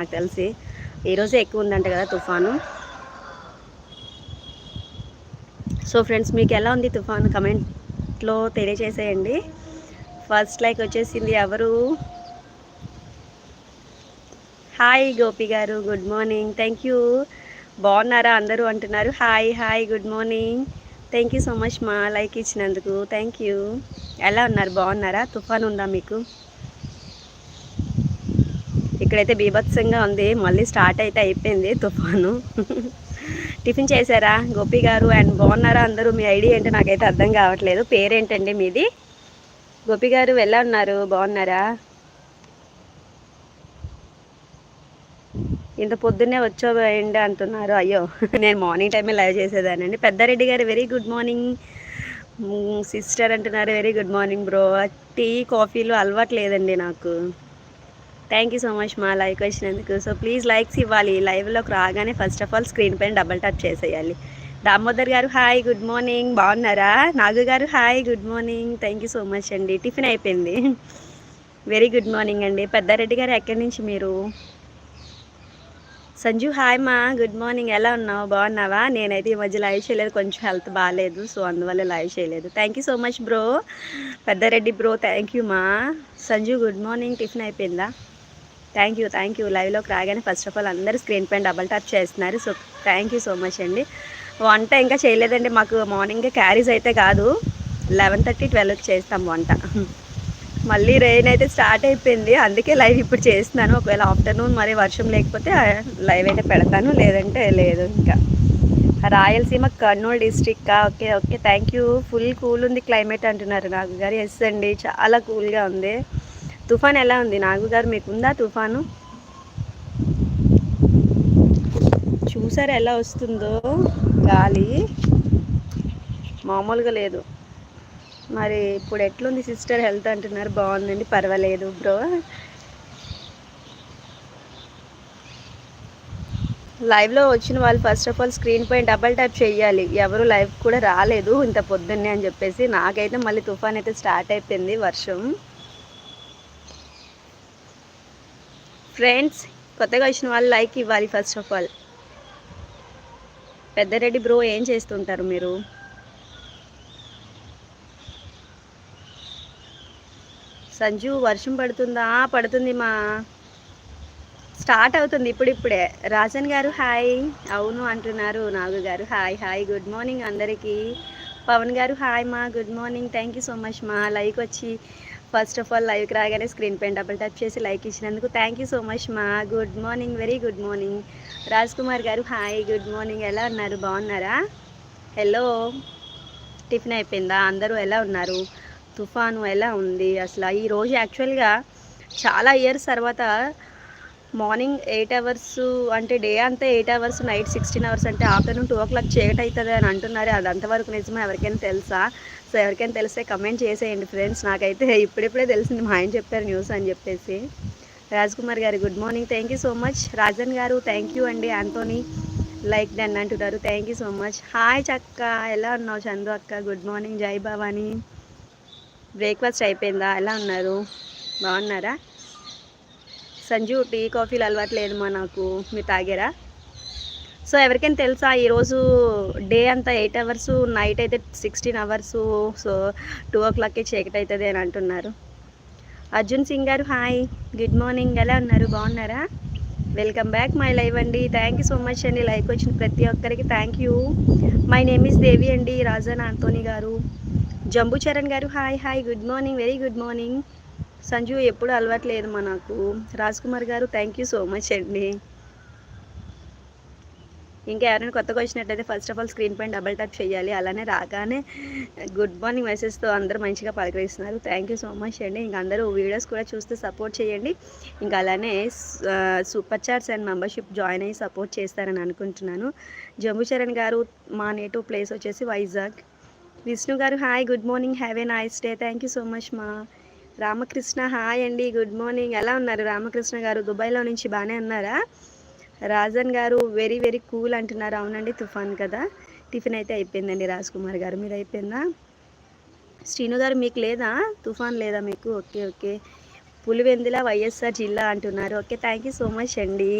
నాకు తెలిసి. ఈరోజే ఎక్కువ ఉందంట కదా తుఫాను. సో ఫ్రెండ్స్ మీకు ఎలా ఉంది తుఫాను? కమెంట్లో తెలియజేసేయండి. ఫస్ట్ లైక్ వచ్చేసింది ఎవరు? హాయ్ గోపి గారు గుడ్ మార్నింగ్. Thank you. బాగున్నారా? అందరూ అంటున్నారు. Hi hi good morning. Thank you so much మా లైక్ ఇచ్చినందుకు. Thank you. ఎలా ఉన్నారు? బాగున్నారా? తుఫాన్ ఉందా మీకు? ఇక్కడైతే బీభత్సంగా ఉంది. మళ్ళీ స్టార్ట్ అయితే అయిపోయింది తుఫాను. టిఫిన్ చేశారా? గోపి గారు అండ్ బాగున్నారా అందరూ? మీ ఐడి ఏంటో నాకైతే అర్థం కావట్లేదు. పేరేంటండి మీది? గోపి గారు ఎలా ఉన్నారు? బాగున్నారా? ఇంత పొద్దున్నే వచ్చోయండి అంటున్నారు? అయ్యో నేను మార్నింగ్ టైమే లైవ్ చేసేదానండి పెద్దారెడ్డి గారు వెరీ గుడ్ మార్నింగ్. సిస్టర్ అంటున్నారు very good morning bro. Tea కాఫీలు అలవాటు లేదండి నాకు. థ్యాంక్ యూ సో మచ్ మా లైక్ వచ్చినందుకు. సో ప్లీజ్ లైక్స్ ఇవ్వాలి. లైవ్లోకి రాగానే ఫస్ట్ ఆఫ్ ఆల్ స్క్రీన్ పైన డబల్ టచ్ చేసేయాలి. దామోదర్ గారు హాయ్ గుడ్ మార్నింగ్ బాగున్నారా? నాగు గారు hi good morning thank you so much అండి. టిఫిన్ అయిపోయింది. వెరీ గుడ్ మార్నింగ్ అండి. పెద్దారెడ్డి గారు ఎక్కడి నుంచి మీరు? సంజు హాయ్ మా. గుడ్ మార్నింగ్ ఎలా ఉన్నావు? బాగున్నావా? నేనైతే ఈ మధ్య లైవ్ చేయలేదు. కొంచెం హెల్త్ బాగాలేదు సో అందువల్ల లైవ్ చేయలేదు. Thank you so much bro Peddareddy bro thank you మా. సంజు గుడ్ మార్నింగ్ టిఫిన్ అయిపోయిందా? Thank you thank you. లైవ్లోకి రాగానే ఫస్ట్ ఆఫ్ ఆల్ అందరూ స్క్రీన్ పైన డబల్ టాప్ చేస్తున్నారు. So thank you so much అండి. వంట ఇంకా చేయలేదండి. మాకు మార్నింగ్ క్యారీస్ అయితే కాదు. లెవెన్ థర్టీ ట్వెల్వ్కి చేస్తాం వంట. మళ్ళీ రెయిన్ అయితే స్టార్ట్ అయిపోయింది. అందుకే లైవ్ ఇప్పుడు చేస్తున్నాను. ఒకవేళ ఆఫ్టర్నూన్ మరి వర్షం లేకపోతే లైవ్ అయితే పెడతాను. లేదంటే లేదు ఇంకా. Rayalaseema Kurnool district okay okay. Thank you full cool ఉంది క్లైమేట్ అంటున్నారు. నాకు గారు ఎస్ అండి. చాలా కూల్గా ఉంది. తుఫాన్ ఎలా ఉంది? నాగు గారు మీకు ఉందా తుఫాను? చూసారు ఎలా వస్తుందో? గాలి. మామూలుగా లేదు. మరి ఇప్పుడు ఎట్లుంది సిస్టర్ హెల్త్ అంటున్నారు? బాగుందండి పర్వాలేదు బ్రో. లైవ్లో వచ్చిన వాళ్ళు ఫస్ట్ ఆఫ్ ఆల్ స్క్రీన్ పైన డబల్ ట్యాప్ చేయాలి ఎవరు లైవ్ కూడా రాలేదు ఇంత పొద్దున్నే అని చెప్పేసి. నాకైతే మళ్ళీ తుఫాన్ అయితే స్టార్ట్ అయిపోయింది వర్షం. ఫ్రెండ్స్ కొత్తగా వచ్చిన వాళ్ళు లైక్ ఇవ్వాలి first of all. Peddareddy bro ఏం చేస్తుంటారు మీరు? సంజు వర్షం పడుతుందా? పడుతుంది మా. స్టార్ట్ అవుతుంది ఇప్పుడిప్పుడే. రాజన్ గారు హాయ్. అవును అంటున్నారు నాగు గారు హాయ్ హాయ్. గుడ్ మార్నింగ్ అందరికీ. పవన్ గారు హాయ్ మా. Good morning. Thank you so much మా. లైక్ వచ్చి ఫస్ట్ ఆఫ్ ఆల్ లైవ్కి రాగానే స్క్రీన్ పైన డబుల్ టచ్ చేసి లైక్ ఇచ్చినందుకు థ్యాంక్ యూ సో మచ్ మా good morning very good morning. Raj Kumar గారు హాయ్ గుడ్ మార్నింగ్ ఎలా ఉన్నారు? బాగున్నారా? హలో టిఫిన్ అయిపోయిందా? అందరూ ఎలా ఉన్నారు? తుఫాను ఎలా ఉంది? అసలు ఈరోజు యాక్చువల్గా చాలా ఇయర్స్ తర్వాత మార్నింగ్ ఎయిట్ అవర్స్ అంటే డే అంతా eight hours night sixteen hours అంటే ఆఫ్టర్నూన్ టూ ఓ క్లాక్ చీకటి అవుతుంది అని అంటున్నారు. అది అంతవరకు నిజమే? ఎవరికైనా తెలుసా? సో ఎవరికైనా తెలిస్తే కమెంట్ చేసేయండి ఫ్రెండ్స్. నాకైతే ఇప్పుడిప్పుడే తెలిసింది మా ఆయన చెప్పారు న్యూస్ అని చెప్పేసి. రాజ్ కుమార్ గారు good morning. Thank you so much. Rajan గారు థ్యాంక్ యూ అండి. ఆంటోనీ లైక్ డన్ అంటున్నారు thank you so much. Hi చక్క. ఎలా ఉన్నావు చందు అక్క? Good morning. జై భవానీ. బ్రేక్ఫాస్ట్ అయిపోయిందా? ఎలా ఉన్నారు? బాగున్నారా? సంజు టీ కాఫీలు అలవాటు లేదు మా నాకు. మీరు తాగారా? సో ఎవరికైనా తెలుసా ఈరోజు డే అంతా ఎయిట్ అవర్స్ నైట్ అయితే సిక్స్టీన్ అవర్స్ సో టూ ఓ క్లాక్కి చీకటి అవుతుంది అని అంటున్నారు. అర్జున్ సింగ్ గారు హాయ్. Good morning. ఎలా ఉన్నారు? బాగున్నారా? వెల్కమ్ బ్యాక్ మై లైవ్ అండి. థ్యాంక్ యూ సో మచ్ అండి. లైక్ వచ్చిన ప్రతి ఒక్కరికి thank you my name is Devi అండి. రాజన్ ఆంటోనీ గారు. జంబు చరణ్ గారు hi hi. Good morning very good morning Sanju ఎప్పుడు అలవాట్లేదు మా నాకు రాజ్ కుమార్ గారు థ్యాంక్ యూ సో మచ్ అండి. ఇంకా ఎవరైనా కొత్తగా వచ్చినట్టయితే ఫస్ట్ ఆఫ్ ఆల్ స్క్రీన్ పైన డబల్ టచ్ చేయాలి. అలానే రాగానే గుడ్ మార్నింగ్ మెసేజ్తో అందరూ మంచిగా పలకరిస్తున్నారు. థ్యాంక్ యూ సో మచ్ అండి. ఇంకా అందరూ వీడియోస్ కూడా చూస్తే సపోర్ట్ చేయండి. ఇంకా అలానే super chats and membership join అయ్యి సపోర్ట్ చేస్తారని అనుకుంటున్నాను. జంబు చరణ్ గారు మా నేటివ్ ప్లేస్ వచ్చేసి వైజాగ్. విష్ణు గారు hi good morning have a nice day thank you so much మా రామకృష్ణ హాయ్ అండి గుడ్ మార్నింగ్. ఎలా ఉన్నారు? రామకృష్ణ గారు దుబాయ్లో నుంచి బాగానే ఉన్నారా? రాజన్ గారు వెరీ వెరీ కూల్ అంటున్నారు. అవునండి తుఫాన్ కదా. టిఫిన్ అయితే అయిపోయిందండి రాజ్ కుమార్ గారు. మీరు అయిపోయిందా? శ్రీను గారు మీకు లేదా? తుఫాన్ లేదా మీకు? Okay okay. పులివెందుల వైఎస్ఆర్ జిల్లా అంటున్నారు. Okay thank you so much అండి.